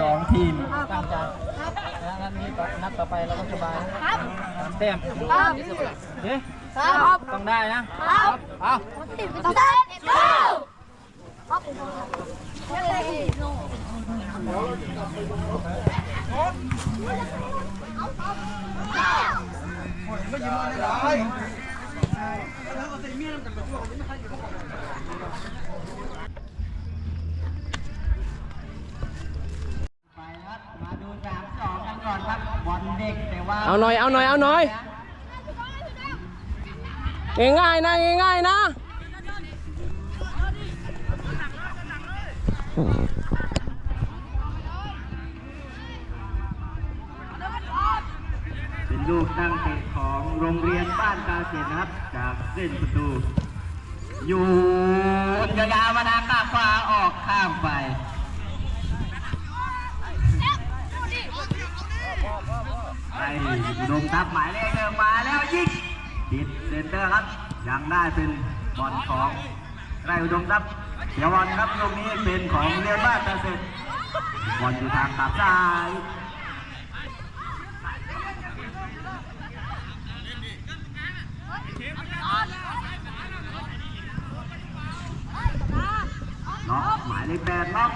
สองทีมตั้งใจนะงั้นนี้ต่นัดต่อไปเราก็สบายนะครับแต้มเฮ้ยครับต้องได้นะครับเอาติดต้องได้ครับไป กันก่อนครับบอลเด็กแต่ว่าเอาหน่อย เอาหน่อย เอาหน่อย ง่ายๆนะ ง่ายๆนะ เป็นลูกตั้งเตะของโรงเรียนบ้านกาเกษตรนะครับ จากเส้นประตู อยู่ยาวๆมานาข้ามฟ้าออกข้ามไป อ้ดมทับหมายเลขหนึ่งมาแล้วยิงติดเซนเตอร์ครับ ยังได้เป็นบอลของไรอุดมทัพเสียบอลครับลูกนี้เป็นของเรียนบ้านกาเกษตรบอลอยู่ทางขาซ้ายล็อกหมายเลขแปดล็อก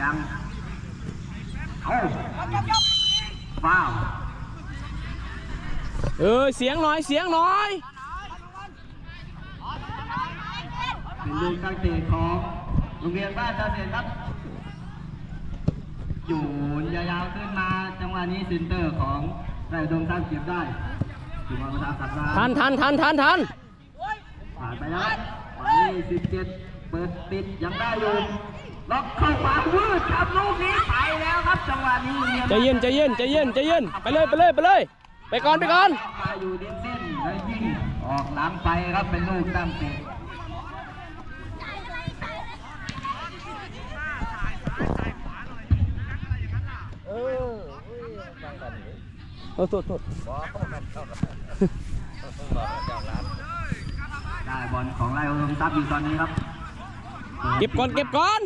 ยังโอ้ฟ้าว เออเสียงหน่อยเสียงหน่อยเป็นลูกตั้งเตะของโรงเรียนบ้านเกษตรครับ อยู่ยาวๆขึ้นมาจังหวะนี้เซนเตอร์ของไรดงท่านเก็บได้ถึงมาประทาสัตว์ทันทันทันทันทันผ่านไปแล้วครับหมายเลขสิบเจ็ดเปิดติดยังได้อยู่ล็อกเข้าขวาวืดครับลูกนี้ไปแล้วครับจังหวะนี้โรงรีใจเย็นใจเย็นใจเย็นใจเย็นไปเลยไปเลยไปเลย ไปก่อนไปก่อน มาอยู่ดินเส้นแล้วยิงออกหลังไปครับเป็นลูกตั้งเตะเออเฮ้ยตั้งกันอยู่โอ้โทษโทษได้บอลของไล่โอมซับอยู่ตอนนี้ครับ เก็บก่อนเก็บก่อน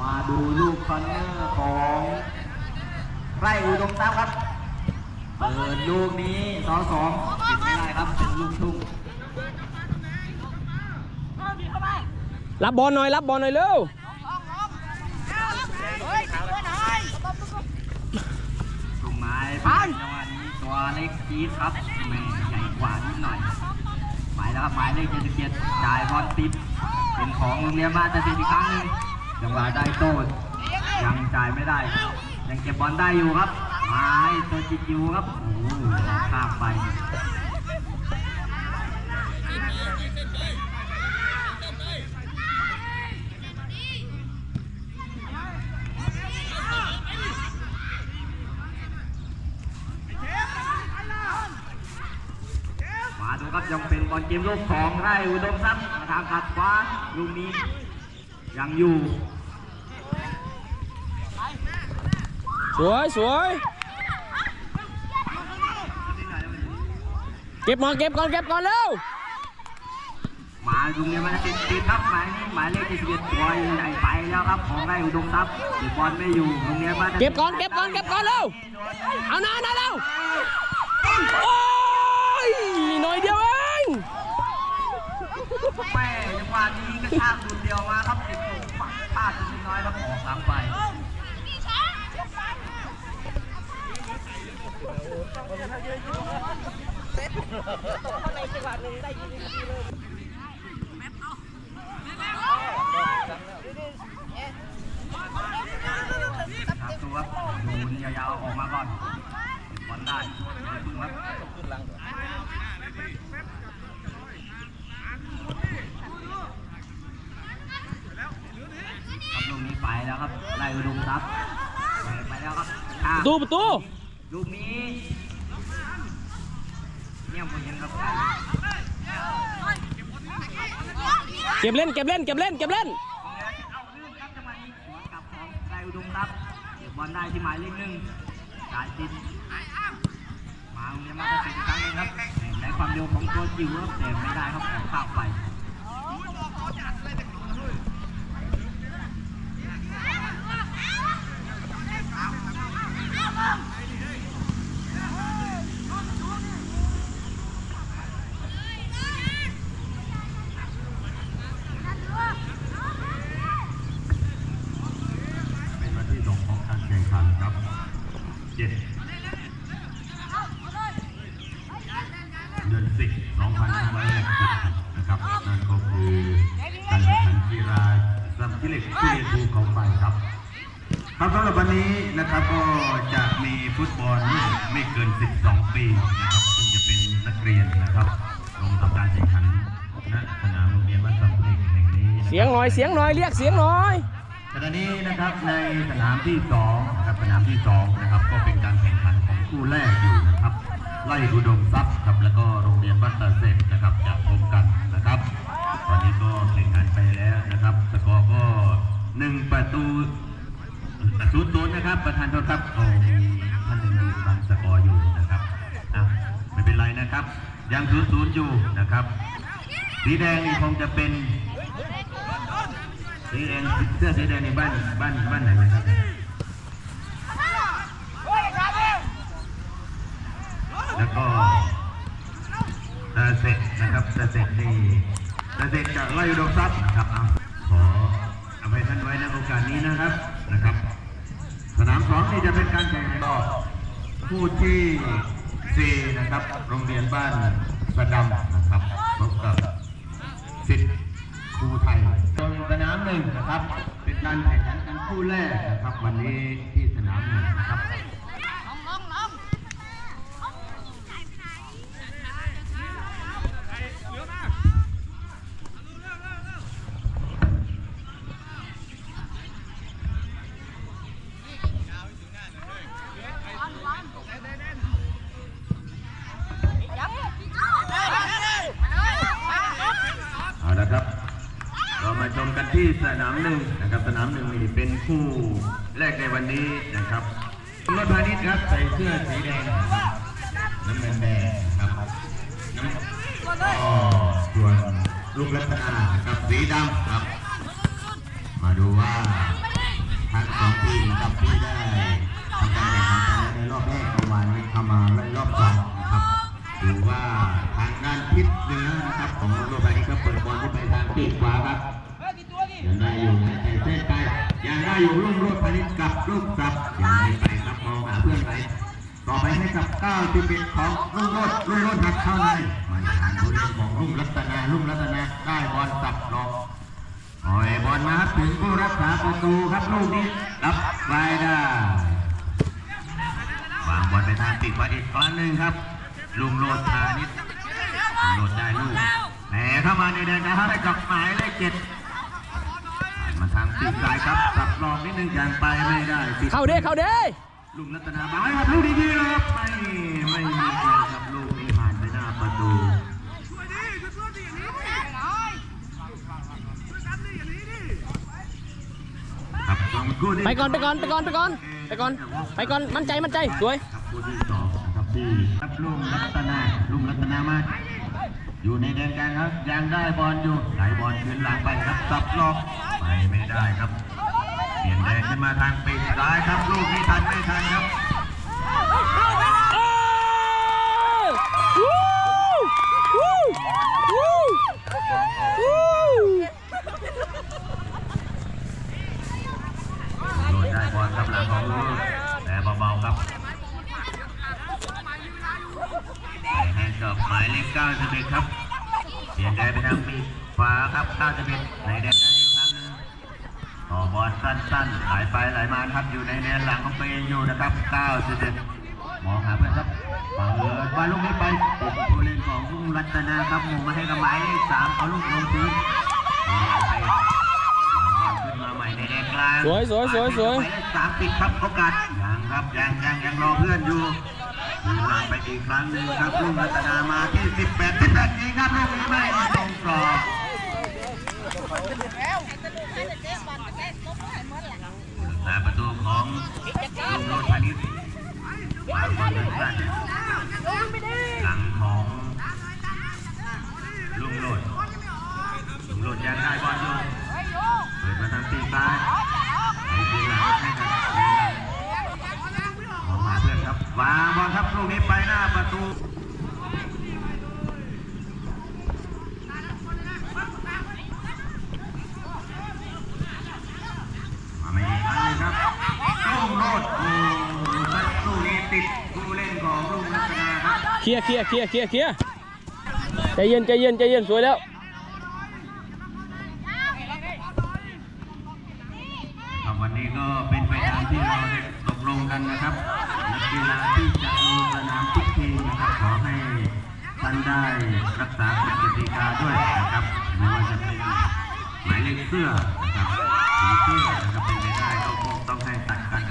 มาดูลูกคอนเนอร์ของไร่อุดมทรัพย์ครับเปิดลูกนี้สอสองปิดไม่ได้ครับเป็นลูกทุ่ง รั บบอลหน่อยรับบอลหน่อยเร็วลูกไม้ผ่านจังหวะนี้ตัวเล็กจี๊ดครับแม่ใหญ่กว่านิดหน่อยไปแล้วครับหมายเลข77จ่ายบอลติดเป็นของโรงเรียนบ้าจะติดอีกครั้งหนึงจังหวะได้โต้ยังจ่ายไม่ได้ ยังเก็บบอลได้อยู่ครับ มาให้ตัวจิตอยู่ครับโอ้โหข้ามไป มาดูครับยัง เป็นบอลเกมลูกของไร่อุดมทรัพย์ทางขัดขวาลูกนี้ยังอยู่สวยสวยเก็บมาเก็บก่อนเก็บก่อนเร็วมาโรงเรียนมันติดติดครับหมายนี้หมายเลขที่สิบเอ็ดบอยใหญ่ไปแล้วครับของไร่อุดมทรัพย์เก็บบอลไม่อยู่โรงเรียนบ้านเก็บก่อนเก็บก่อนเก็บก่อนเร็วเอาหน้าหน้าเร็วโอ้ยหน่อยเดียวเอง แม่จังวะนี้กระชากดุนเดียวมาครับติดถูกพลาดจนน้อยครับออกหลังไปครับดูครับดูยาวๆออกมาก่อนบอลได้พึ่งครับ ขึ้นหลังเหรอ ม ไปแล้วครับไล่อุดมทรัพย์ไปไปแล้วครับ ประ ตูประตูลูกนี้เนี่ยผมยังครับเก็บเล่นเก็บเล่นเก็บเล่นเก็บเล่นเอาลื่นครับจังหวะนี้สวกลับของไล่อุดมทรัพย์เก็บบอลได้ที่หมายเลขหนึ่งจ่ายติดมาโรงเรียนมาจะเป็นอีกครั้งนึงครับในความเร็วของตัวจิ๋วครับแต่ไม่ได้ครับข้าไป เป็นวันที่สองของการแข่งขันครับเจ็ดเดือนสิบสองพันห้าร้อยหกสิบนะครับนั่นก็คือการแข่งขันกีฬาสำกิเลสที่เรียนภูเขาไฟครับครับสำหรับวันนี้นะครับก็จะมีฟุตบอลรุ่นไม่เกิน 12 ปีนะครับซึ่งจะเป็นนักเรียนนะครับลงทำการแข่งขันณสนามโรงเรียนวัดสำกิเลสแห่งนี้นะครับ เสียงหน่อยเรียกเสียงหน่อยขณะนี้นะครับในสนามที่สองนะครับสนามที่สองนะครับก็เป็นการแข่งขันของคู่แรกอยู่นะครับ ไล่อุดมทรัพย์ครับแล้วก็โรงเรียนบ้านตาเสกนะครับจะพบกันนะครับตอนนี้ก็แข่งขันไปแล้วนะครับสกอร์ก็หนึ่งประตูศูนย์ศูนย์นะครับ ประธานโทษครับโอ้มีท่านหนึ่งดูบังสกอร์อยู่นะครับอะไม่เป็นไรนะครับ ยังศูนย์ศูนย์อยู่นะครับ สีแดงนี่คงจะเป็น สีแดงเสื้อสีแดงในบ้านบ้านบ้านไหนนะครับแล้วก็ตาเสร็จนะครับตาเสร็จนี่ตาเสร็จจะไล่อุดมทรัพย์นะครับเอาขออภัยท่านไว้ในโอกาสนี้นะครับนะครับ สนามสองนี่จะเป็นการแข่งขันก็ผู้ที่สี่นะครับ โรงเรียนบ้านสะดำนะครับพบกับสิทธิ์ครูไทย นามหนึ่งนะครับ เป็นการแข่งขันกันคู่แรกนะครับ วันนี้ที่สนามหนึ่งนะครับ ปทางปีกขวาครับยังได้อยู่ในใจเส้นไปยังได้อยู่ลุ่มโลดพานิชกับลูกสับยังไม่ไปครับมองหาเพื่อนไปต่อไปให้กับก้าวจุบิดของลุ่มโลดลุ่มโลดหักเข้าในมาทางผู้เล่นของลุ่มรัตนาลุ่มรัตนาได้บอลสับลงปล่อยบอลมาครับถึงผู้รักษาประตูครับลูกนี้รับไว้ได้วางบอลไปทางติดไว้อีกครั้งหนึ่งครับ ลุงโรดพานิชลุงโรดได้ลูก แหมเข้ามาในแดนนะครับให้กับหมายเลขเจ็ดผ่านมาทางปีกซ้ายครับสับลองนิดนึงยังไปไม่ได้ติดเข้าเด้เข้าเด้ลุงรัตนาบายครับลูกดีๆเลยครับไม่ไม่มีใครครับลูกนี้ผ่านไปหน้าประตูครับสองคู่ที่ไปก่อนไปก่อนไปก่อนไปก่อนไปก่อนไปก่อนมั่นใจมั่นใจสวยครับคู่ที่สองนะครับที่ครับลุงรัตนาลุงรัตนามา อยู่ในแดนกลางครับยังได้บอลอยู่ไหลบอลคืนหลังไปครับสับลอกไปไม่ได้ครับเปลี่ยนแดนขึ้นมาทางปีกซ้ายครับลูกนี้ทันไม่ทันครับเอ้ยวู้วู้วู้วู้โดได้บอลครับหลังของลูกแต่เบาๆครับไปให้ กับหมายเลข91ครับเปลี่ยนแดนไปทางปีกขวาครับ91ในแดนได้อีกครั้งหนึงต่อบอลสั้นๆไหลไปไหลมาครับอยู่ในแดนหลังของตัวเองอยู่นะครับ91มองหาเพื่อนครับเปิดบอลลูกนี้ไปติดผู้เล่นของลุงรัตนาครับหมุงมาให้กับหมายเลข3เอาลูกลงพื้นพยายามไปบอลขึ้นมาใหม่ในแดนกกลางสวยสวยสวยสวยหมายเลขสามปิดครับโอกาสยังครับยังยังยังรอเพื่อนอยู่ยืนหลัง ไปอีกครั้งหนึ่งครับลุงรัตนามาที่ 18 18นี้ครับลูกนี้ไม่ตรงกรอบแต่ประตูของลุงโรธานิชวางบอลเลยด้านหลังของลุงโรดลุงโรดยังได้บอลอยู่เปิดมาทางตีนซ้ายไอ้ทีหลังให้กับทีหลัง ออกมาเพื่อนครับ วางบอลครับลูกนี้ไปหน้าประตูมาไม่อีกครั้งหนึงครับลุงโรดโอ้โหลูกนี้ติดผู้เล่นของลุงรัตนาครับเคลียร์เคลียร์เคลียร์เคลียร์เคลียร์ใจเย็นใจเย็นใจเย็นสวยแล้วครับวันนี้ก็เป็นไปตามที่เราได้ตกลงกันนะครับ นักกีฬาที่จะลงสนามทุกทีนะครับขอให้ท่านได้รักษากฎกติกาด้วยนะครับไม่ว่าจะเป็นหมายเลขเสื้อนะครับสีเสื้อนะครับเป็นไปได้ก็คงต้องให้ตัดกัน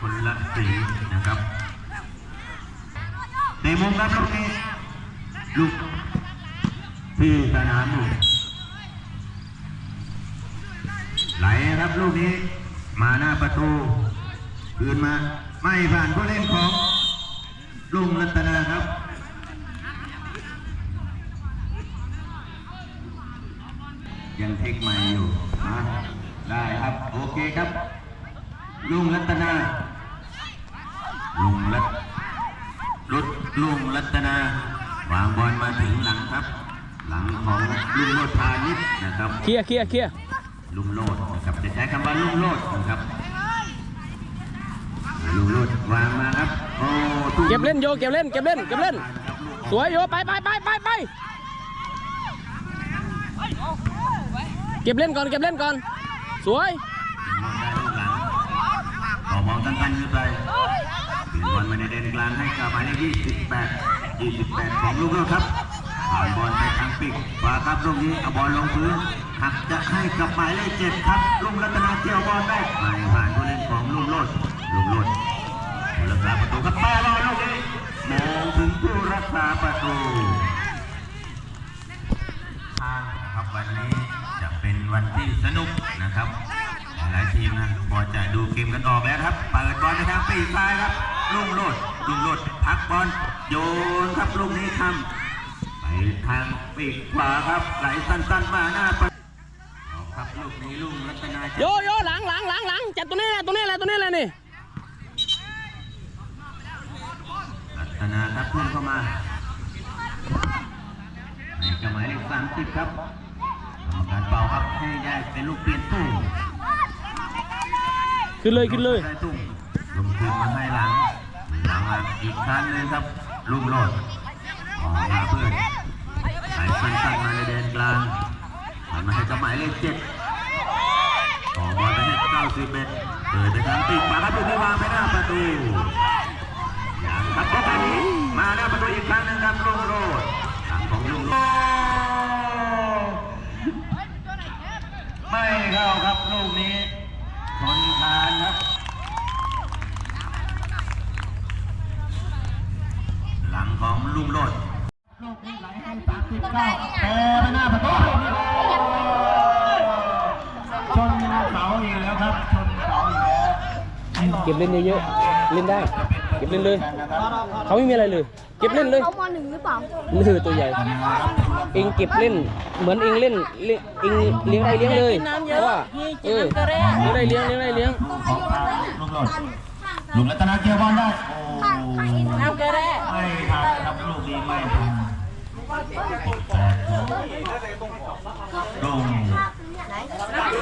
คนละสีนะครับในมุมครับลูกนี้ลูกที่สนามหนึ่ไหลครับลูกนี้มาหน้าประตูคืนมา ไม่ผ่านผู้เล่นของลุงรัตนาครับยังเทคใหม่อยู่นะได้ครับโอเคครับ ลุงรัตนา ลุงรัตรุดลุงรัตนาวางบอลมาถึงหลังครับ หลังของลุงโรธานิชนะครับเคลียร์เคลียร์เคลียร์ลุงโลดนะครับจะใช้คำว่าลุงโลดนะครับ ลุงโลดวางมาครับโอ้ตุ้มเก็บเล่นโยเก็บเล่นเก็บเล่นเก็บเล่น สวยโยไปไปไปไปไปเก็บเล่นก่อนเก็บเล่นก่อน สวยมองได้ลูกหลังต่อมองสั้นๆขึ้นไปเปลี่ยนบอลมาในแดนกลางให้กับหมายเลข28 28 ของลูกโลดครับผ่านบอลไปทางปีกขวาครับลูกนี้เอาบอลลงพื้นหักจะให้กับหมายเลข7ครับลุงรัตนาเกี่ยวบอลได้ไม่ผ่านผู้เล่นของลุงโลด ลุงลดผู้รักษาประตูครับแปรรอลูกนี้มองถึงผู้รักษาประตูทางนะครับวันนี้จะเป็นวันที่สนุกนะครับ หลายทีมนะพอจะดูเกมกันออกแล้วครับ เปิดบอลในทางปีกซ้ายครับลุ่งโลดลุ่งโลดพักบอลโยนครับลูกนี้ทำไปทางปีกขวาครับไหลสั้นๆมาหน้าประตูเอาครับลูกนี้ลุงรัตนาโยโยหลังหลังหลังหลังจัดตัวนี้นะตัวนี้แหละตัวนี้แหละนี่ ตนาครับเพื่อนเข้ามาในกระหมายเลขสามสิบครับกรรมการเป่าครับให้แยกเป็นลูกเปลี่ยนตู้ขึ้นเลยขึ้นเลยได้ตุ้มลงคืนมาให้หลังหลังมาอีกครั้งหนึงครับลุงโลดออกมาเพื่อนสายสั้นๆมาในแดนกลางผ่านมาให้กระหมายเลขเจ็ดต่อบอลไปให้เก้าสิบเอ็ดเปิดไปทางติดมาครับลูกนี้วางไปหน้าประตูอย่าง ครับโอกาสนี้มาหน้าประตูอีกครั้งหนึงครับลุงโรดทางของลุงโรดไม่เข้าครับลูกนี้ชนคานครับหลังของลุงโรดลูกนี้ไหลให้สามสิบเก้าแต่ไปหน้าประตูชนเสาอีกแล้วครับชนเสาอีกแล้วเก็บเล่นเยอะๆเล่นได้ ก็บเล่นเลยเขาไม่มีอะไรเลย เก็บเล่นเลยเขามหนึ่งหรือเปล่าลือตัวใหญ่ เองเก็บเล่น เหมือนเองเล่นเล่นเองเลี้ยงได้เลี้ยงเลยเพราะว่าเออเลี้ยงได้เลี้ยงเลี้ยงได้เลี้ยงของทางลุงโรดลุงรัตนาเกียวบอลได้โอ้น้ำเกลือไม่ทันครับลูกนี้ไม่ทันแปดของลุง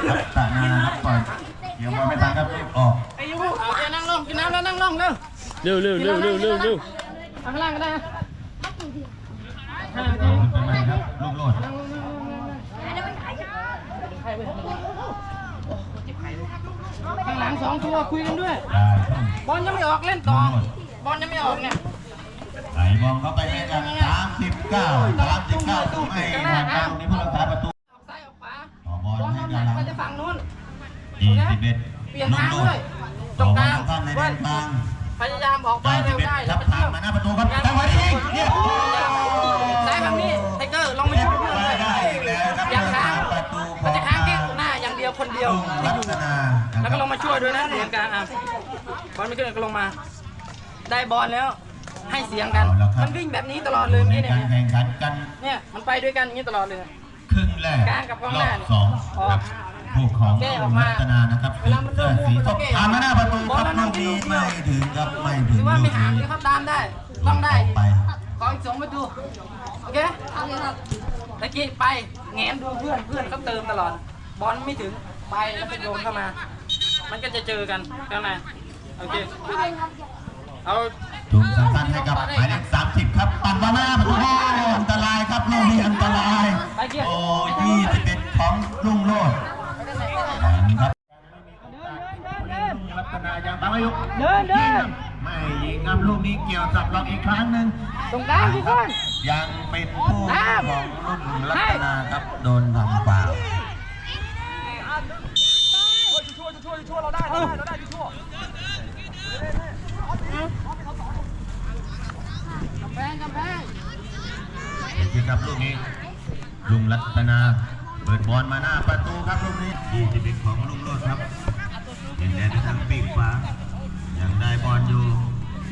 รัตนาครับปล่อยเกียวบอลไม่ทันครับรีบออกไอ้ยูเอาแกนั่งลงกินน้ำแล้วนั่งลงเร็ว เร็วเร็วเร็วเร็วเร็วเร็วเอาข้างล่างก็ได้นะขึ้นไปครับลุงโรดข้างหลังสองตัวคุยกันด้วยได้ทุ่มบอลยังไม่ออกเล่นต่อ บอลยังไม่ออกเนี่ยไหลบอลเข้าไปให้กับ39 39ไม่ทันครับตรงนี้ผู้รักษาประตูออกซ้ายออกขวาต่อบอลบอลให้เอากับหลังไปจะฝั่งนู้นยี่สิบเอ็ดเปลี่ยนทางด้วยตรงกลางท่านในแดนกลาง พยายามออกไปเก้าสิเร็บวเอ็ดได้คแล้รัวบไปผ่าเที่ยวนมาหน้าประตูครับจังหวะนี้เนี่ยซ้ายฝั่งนี้ไทเกอร์ลองไปช่วยเพื่อนไม่ด้วยได้อีกแล้วครับอย่าค้างประตูขมัอนงจะค้างที่หน้าอย่างเดียวคนเดียวลุงลักษณะแล้วก็ลงมาช่วยด้วยนะเหมือนกันอะบอลไม่ขึ้นก็ลงมา ได้บอลแล้วให้เสียงกัน มันวิ่งแบบนี้ตลอดเลยในเมื่อกี้การเนี่ยแข่งขันกันเนี่ยมันไปด้วยกันอย่างนี้ตลอดเลยครึ่งแรกกลางกับกองรหอน้าบเนี่ย สองออกครับผู้ของแก้อลุอกงมาลักษณะนะครับเวลามันโดเสื้อนมุสีมมันส้จะแก้มผ่านมาหน้าประตูครับบอลมัลูนกนี้ลูกเดียวไม่ถึงครับไม่ถึถืงอว่าลูไม่กห่างนี้ที่เขาตามได้ต้องได้ไปขออีกสองประตูโอเคตะกี้ไปแงนดูเพื่อนเพื่อนเขาเติมตลอด บอลไม่ถึงไปแล้วไปโยนเข้ามา มันก็จะเจอกันข้างในโอเคเอาถูกสั้นๆให้กับหมายเลข30ครับปั่นมาหน้าประตูโอ้อันตรายครับลูกนี้อันตรายโอ้ยี่สิบเอ็ดของลุงโลดามอายุเดินเดินไม่ยิงครับลูกนี้เกี่ยวสับล็อกอีกครั้งหนึ่งตรงกลางพี่ก้อนยังเป็นผู้ตามของรุ่นลักษณะครับโดนทำฟาวล์แพงกำแพงเกี่ยวกับลูกนี้ลุงรัตนาเปิดบอลมาหน้าประตูครับลูกนี้21ของลุงโลดครับยิงแดนทางปีกขวา ยังได้บอลอยู่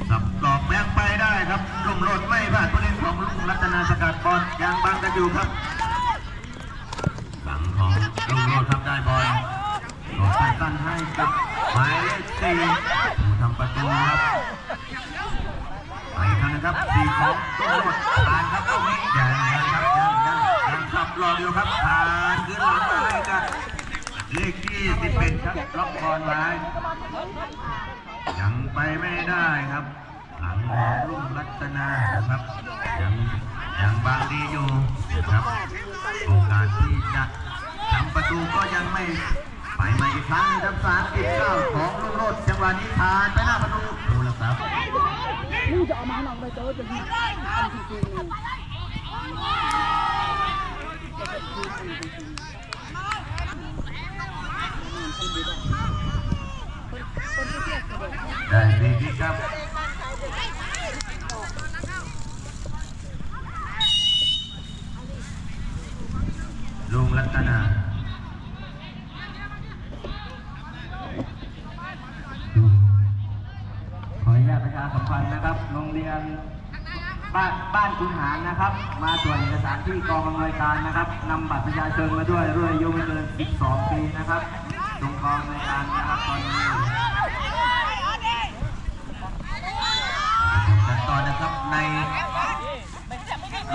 สับหลอกแบงไปได้ครับลุงโลดไม่พลาดผู้เล่นของลุงรัตนาสกัดบอลยังบังกันอยู่ครับหลังของลุงโลดครับได้บอลโดดไปตั้นให้กับหมายเลขสี่ผู้ทำประตูครับไปครั้งนะครับสี่ของตุ้มหมดผ่านครับตรงนี้ยังยังครับยังยังยังขับรออยู่ครับผ่านขึ้นหลังไปกันเลขที่สิบเอ็ดครับล็อกบอลไว้ ยังไปไม่ได้ครับ หลังของลุงรัตนาครับยังยังบางดีอยู่ครับโอกาสที่จะทำประตูก็ยังไม่ไปมาอีกครั้งนึงครับสามสิบเก้าของลุงโรดจังหวะนี้ผ่านไปหน้าประตูดูแล้วครับได้ฟรี คิกครับลุงรัตนาขออนุญาตประชาสัมพันธ์นะครับ โรงเรียนบ้านบ้านคุณหารนะครับ มาตรวจเอกสารที่กองอำนวยการนะครับนำบัตรประชาชนมาด้วยรุ่นอายุไม่เกิน 12 ปีนะครับ ตรงกองอำนยการนะครับตอนนี้กันต่อนะครับใน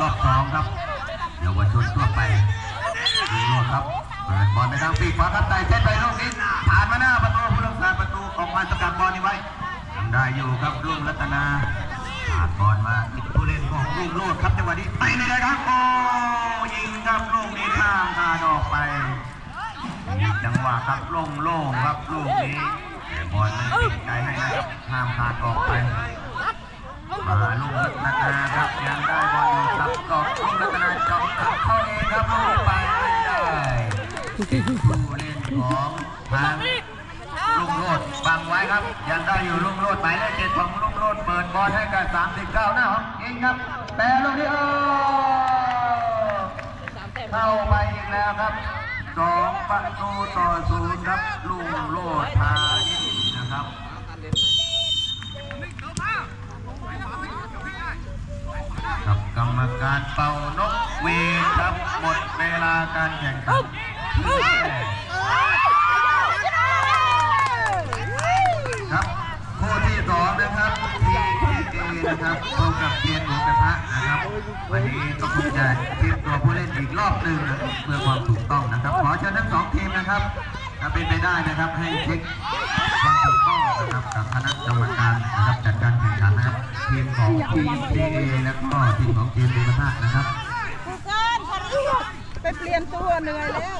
รอบสองครับเยาวชนทั่วไปลุงโรดครับเปิดบอลไปทางปีกขวาครับไต่เส้นไปลูกนี้ผ่านมาหน้าประตูผู้รักษาประตูออกมาสกัดบอลนี้ไว้ทำได้อยู่ครับลุงรัตนาผ่านบอลมาติดผู้เล่นของลุงโรดครับจังหวะนี้ไปเลยครับโอ้ยิงครับลูกนี้ข้ามคานออกไป จังหวะครับโล่งๆครับลูกนี้แต่บอลไม่ติดใจให้นะครับห้ามขาดออกไปมาลุงรัตนาครับยังได้บอลอยู่สับกอกลุงรัตนาจาะตัดเข้าเองครับลูกไปไม่ได้ผู้เล่นของทางลุงโรดบังไว้ครับ ยังได้อยู่ลุงโรดหมายเลขเจ็ดของลุงโรดเปิดบอลให้กับ39หน้าของยิงครับแต่ลูกนี้เออเข้าไปอีกแล้วครับ สองประตูต่อศูนย์ครับลุงโรดพาณิชย์นะครับกับกรรมการเป่านกเวรครับหมดเวลาการแข่งขันครับคู่ที่สองนะครับทีเอนะครับพบกับเทียน หมูกระทะนะครับ วันนี้ก็คงจะเตรียมตัวผู้เล่นอีกรอบหนึ่งนะครับเพื่อความถูกต้องนะครับ ขอเชิญทั้งสองทีมนะครับ ถ้าเป็นไปได้นะครับให้เช็คความถูกต้องนะครับกับคณะกรรมการนะครับจัดการแข่งขันนะครับทีมของทีมทีเอแล้วก็ทีมของทีมหมูกระทะนะครับไปเปลี่ยนตัวเหนื่อยแล้ว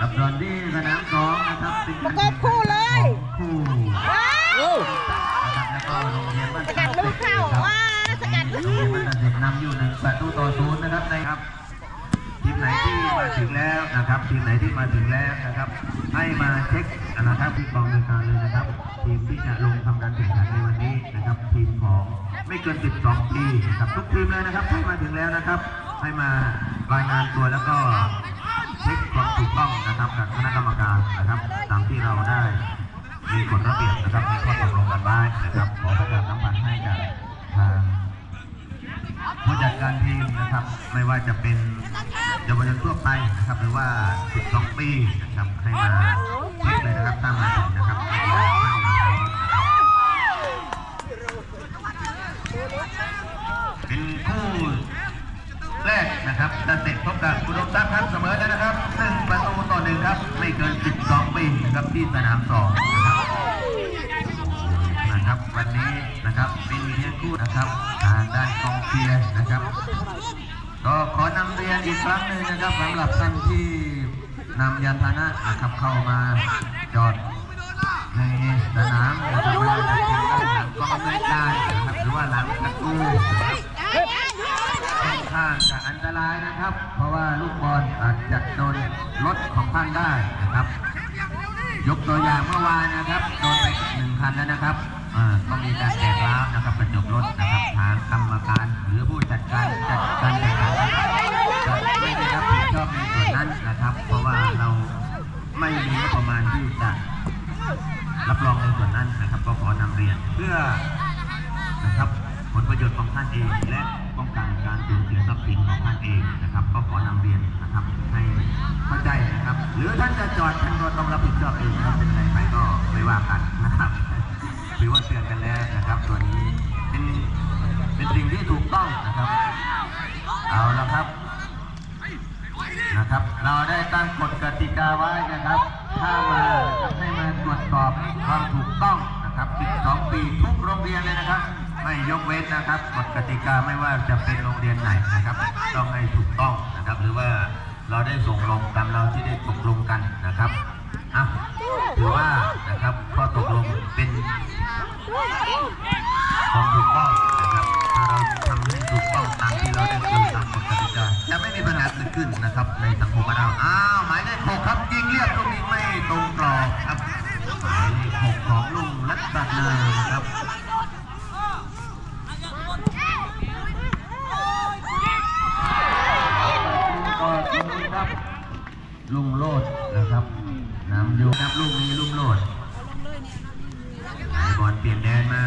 กับตอนที่สนามสองนะครับเป็นประกบคู่เลยคู่โอ้นะครับแล้วก็โรงเรียนบ้านสกัดลูกเข้าว้า สกัดโรงเรียนบ้านตาเด็กนำอยู่หนึ่งประตูต่อศูนย์นะครับในครับทีมไหนที่มาถึงแล้วนะครับทีมไหนที่มาถึงแล้วนะครับ ให้มาเช็คนะครับที่กองบริการเลยนะครับ ทีมที่จะลงทำการแข่งขันในวันนี้นะครับ ทีมของไม่เกิน 12 ปีนะครับทุกทีมเลยนะครับที่มาถึงแล้วนะครับ ให้มารายงานตัวแล้วก็เช็คความถูกต้องนะครับกับคณะกรรมการนะครับ ตามที่เราได้มีกฎระเบียบนะครับมีข้อตกลงกันไว้นะครับขอประชาสัมพันให้กับทาง ผู้จัดการทีมนะครับ ไม่ว่าจะเป็นเยาวชนทั่วไปนะครับ หรือว่า 12 ปีนะครับให้มาเช็คเลยนะครับตามมาถึงนะครับเป็นคู่แรกนะครับดันเด็กพบกับอุดมทรัพย์ครับเสมอแล้วนะครับหนึ่งประตูต่อหนึ่งครับ ไม่เกิน 12 ปีนะครับที่สนามสองนะครับ นะครับ วันนี้นะครับเป็นเพียงคู่นะครับทางด้านกองเชียร์นะครับ ก็ขอนำเรียนอีกครั้งหนึ่งนะครับสำหรับท่านที่นำยานพาหนะนะครับเข้ามาจอดในสนามนะครับไม่ว่าจะเป็นด้านหลังกองอำนวยการนะครับหรือว่าหลังประตูค่อนข้างจะอันตรายนะครับ เพราะว่าลูกบอลอาจจะโดนรถของท่านได้นะครับ ยกตัวอย่างเมื่อวานนะครับ โดนไปหนึ่งคันแล้วนะครับ ก็มีการแตกร้าวนะครับกระจกรถนะครับทางกรรมการหรือผู้จัดการจัดการแข่งขันะครับจะไม่ได้รับผิดชอบในส่วนนั้นนะครับ เพราะว่าเราไม่มีงบประมาณที่จะรับรองในส่วนนั้นนะครับก็ขอนำเรียนเพื่อนะครับผลประโยชน์ของท่านเองและป้องกันการสูญเสียทรัพย์สินของท่านเองนะครับ ก็ขอนำเรียนนะครับให้เข้าใจนะครับ หรือท่านจะจอดท่านก็ต้องรับผิดชอบเองนะครับเป็นอะไรไปก็ไม่ว่ากันนะครับ ถือว่าเตือนกันแล้วนะครับ ตัวนี้เป็นเป็นสิ่งที่ถูกต้องนะครับ เอาละครับนะครับ เราได้ตั้งกฎกติกาไว้นะครับ ถ้ามาให้มาตรวจสอบความถูกต้องนะครับ 12 ปีทุกโรงเรียนเลยนะครับ ไม่ยกเว้นนะครับกฎกติกาไม่ว่าจะเป็นโรงเรียนไหนนะครับ ต้องให้ถูกต้องนะครับ หรือว่าเราได้ส่งลงตามเราที่ได้ตกลงกันนะครับอะ ถือว่านะครับข้อตกลงเป็นความถูกต้องนะครับถ้าเราทำให้ถูกต้องตามที่เราได้คุยตามกฎกติกาจะไม่มีปัญหาเกิดขึ้นนะครับ ในสังคมบ้านเราอ้าวหมายเลขหกครับยิงเรียบตรงนี้ไม่ตรงกรอบครับหมายเลขหกของลุงรัตนาครับก็ตรงนี้ครับ ลุงโลดนะครับนำอยู่ครับลูกนี้ลุงโลดไหนบอลเปลี่ยนแดนมา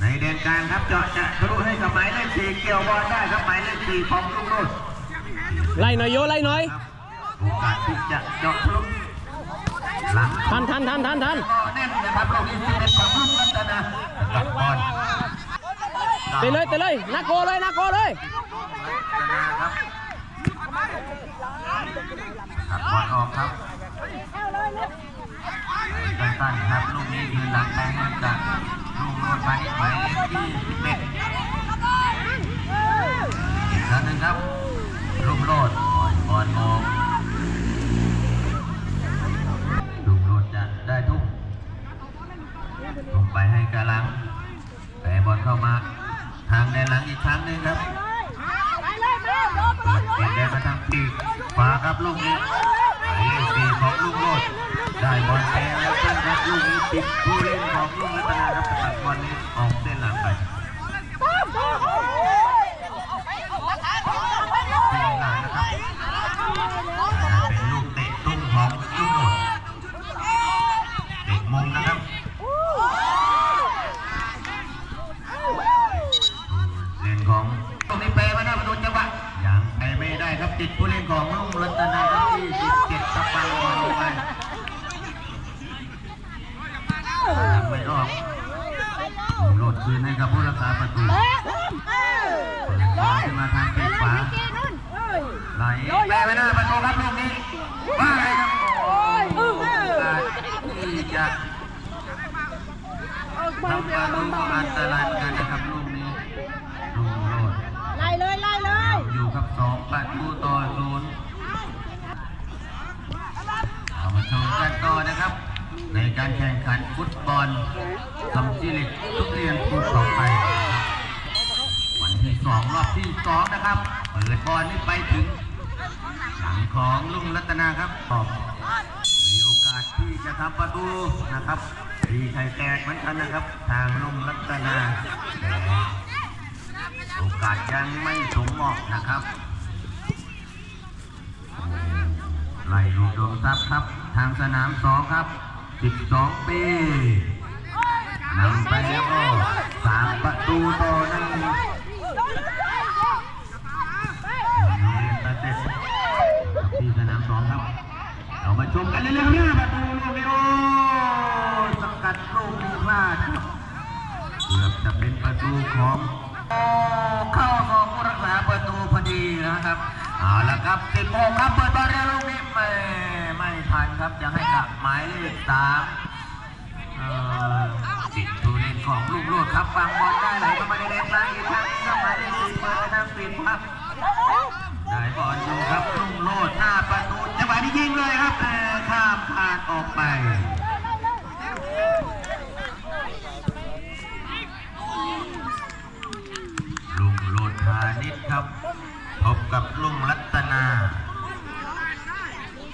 ในแดนกลางครับเจาะจะทะลุให้กับหมายเลขสี่เกี่ยวบอลได้ครับหมายเลขสี่ของลุงโรดไล่หน่อยโยไล่หน่อยครับโอกาสที่จะเจาะทะลุหลังทันทันทันทันทันก็แน่นนะครับลูกนี้ที่เป็นของลุงรัตนากับบอลเตะเลยเตะเลยนักโกเลยนักโกเลย รัตนาครับบอลออกครับสั้นๆครับลูกนี้ยืนหลังไปให้กับลุงโรดไปหมายเลขที่สิบเอ็ดอีกครั้งหนึ่งครับลุงโรดปล่อยบอลออกลุงโรดจะได้ทุกลงไปให้กาลังแต่บอลเข้ามา ทางแดนหลังอีกครั้งหนึ่งครับ ลูกนี้หมายเลขสี่ของลูกโลดได้บอลแพ้แล้วครับลูกนี้ติดผู้เล่นของลุงรัตนาครับตัดบอลนี้ออก ทำประตูอันตรายเหมือนกันนะครับลูกนี้ลุงโรดไล่เลยไล่เลยอยู่กับสองประตูต่อศูนย์เอามาชมกันต่อนะครับ ในการแข่งขันฟุตบอลสำจิริตทุกเรียนภูเขาไฟนะครับวันที่สองรอบที่สองนะครับเปิดบอลนี่ไปถึงหลังของลุงรัตนาครับบอกมีโอกาสที่จะทำประตูนะครับ ดีไข่แตกเหมือนกันนะครับ ทางลุงรัตนาแต่โอกาสยังไม่สมเหมาะนะครับไหลลูกดวงทรัพย์ครับ ทางสนามสองครับ 12 ปีนำไปแล้วก็สามประตูต่อหนึ่งโรงเรียที่สนามสองครับ เรามาชมกันเร็วๆเนี่ยประตูลูกนี้โอ้สกัด ลูกนี้พลาดครับเกือบจะเป็นประตูของโอ้เข้าของผู้รักษาประตูพอดีนะครับเอาละครับสิบโมงครับเปิดบอลเร็วลูกนี้ไม่ไม่ทันครับจะให้กับหมายเลขสามเอ่อจิตตูเล่นของลูกโลดครับฟังบอลได้ไหลเข้ามาในเลนกลางอีกครั้งครับหมายเลขสี่เปิดทางปิดครับได้บอลอยู่ครับลุ่งโลดหน้าประตูจังหวะนี้ยิงเลยครับแต่ข้ามผ่านออกไป ลุงโลดพาณิชย์ครับ พบ กับลุงรัตนา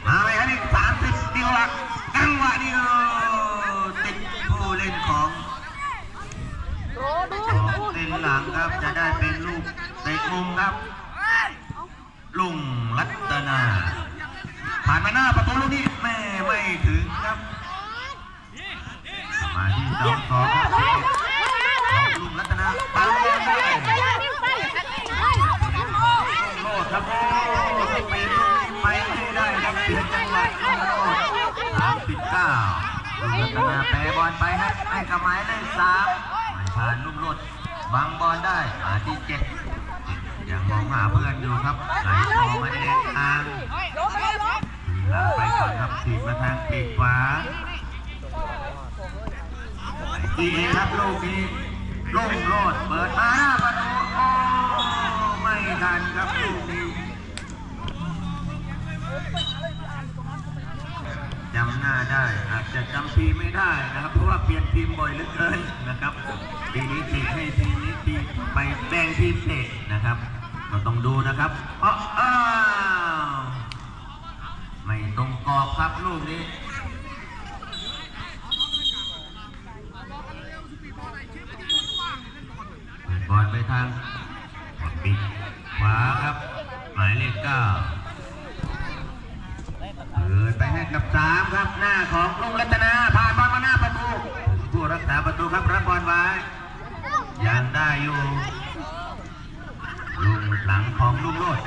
มาไหมครับนี่สามสิบเดียวละจังหวะนี้โอ้ติดผู้เล่นของของเส้นหลังครับจะได้เป็นลูกเตะมุมครับ ลุงรัตนา ผ่านมาหน้าประตูลูกนี้แม่ไม่ถึงครับ มาที่สองสองครับของลุงรัตนาปังเลยโลดครับโอ้สปีดลูกนี้ไปไม่ได้ครับเสียจังหวะลุงโลดสามสิบเก้า ลุงรัตนาแปรบอลไปให้ให้กับหมายเลขสามไม่ผ่านลุงโลดบังบอลได้มาที่เจ็ดยังมองหาเพื่อนอยู่ครับไหลต่อมาในเลนทางลาไปก่อนครับถีบมาทางปีกขวาทีครับลูกนี้ลุ่งโลดเปิดมาหน้าประตูโอ้ไม่ทันครับลูกนี้ จำหน้าได้ อาจจะจำทีไม่ได้นะครับ เพราะว่าเปลี่ยนทีมบ่อยเหลือเกินนะครับปีนี้เตะให้ทีมนี้ทีไปแบ่งทีมเตะนะครับก็ต้องดูนะครับอ้าวอ้าวไม่ตรงกรอบครับลูกนี้บอลไปทางปีขวาครับ หมายเลขเก้า ปิดไปให้กับสามครับหน้าของลุงรัตนาผ่านบอลมาหน้าประตูผู้รักษาประตูครับรับบอลไว้ยังได้อยู่ลุงหลังของลุงโรด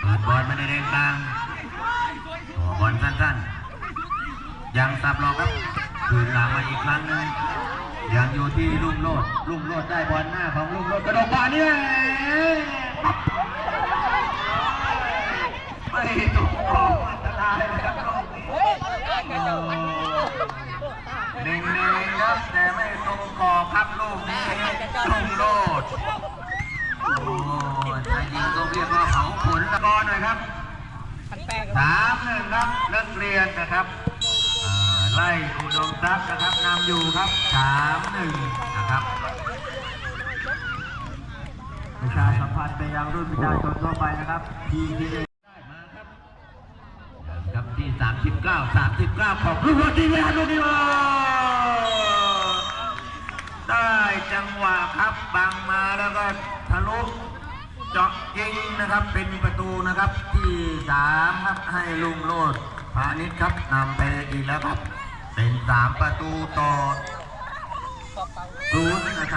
เปิดบอลมาในแดนกลางขอบอลสั้นๆยังสับหลอกครับคืนหลังมาอีกครั้งหนึงยังอยู่ที่ลุงโรดลุงโรดได้บอลหน้าของลุงโรดกระโดดบอลนี่ไม่ถูก ออกอันตรายนะครับเน่งๆครับแต่ไม่ตรงกรอบครับลูกนี้ลุงโรดโอ้ถ้ายิงก็เรียกว่าเผาขนละกอนหน่อยครับสามหนึ่งครับนักเรียนนะครับเอ่อไล่อุดมทรัพย์นะครับนำอยู่ครับสามหนึ่งนะครับประชาสัมพันธ์ไปยังรุ่นประชาชนทั่วไปนะครับทีมที่ได้มาครับครับที่ 39 39 ของลูกโรตีเวียนลูกนี้ได้จังหวะครับบังมาแล้วก็ทะลุเจาะยิงนะครับเป็นประตูนะครับที่สามครับให้ลุงโลดพาณิชย์ครับนำไปอีกแล้วครับ เป็นสามประตูต่อศูนย์นะครับ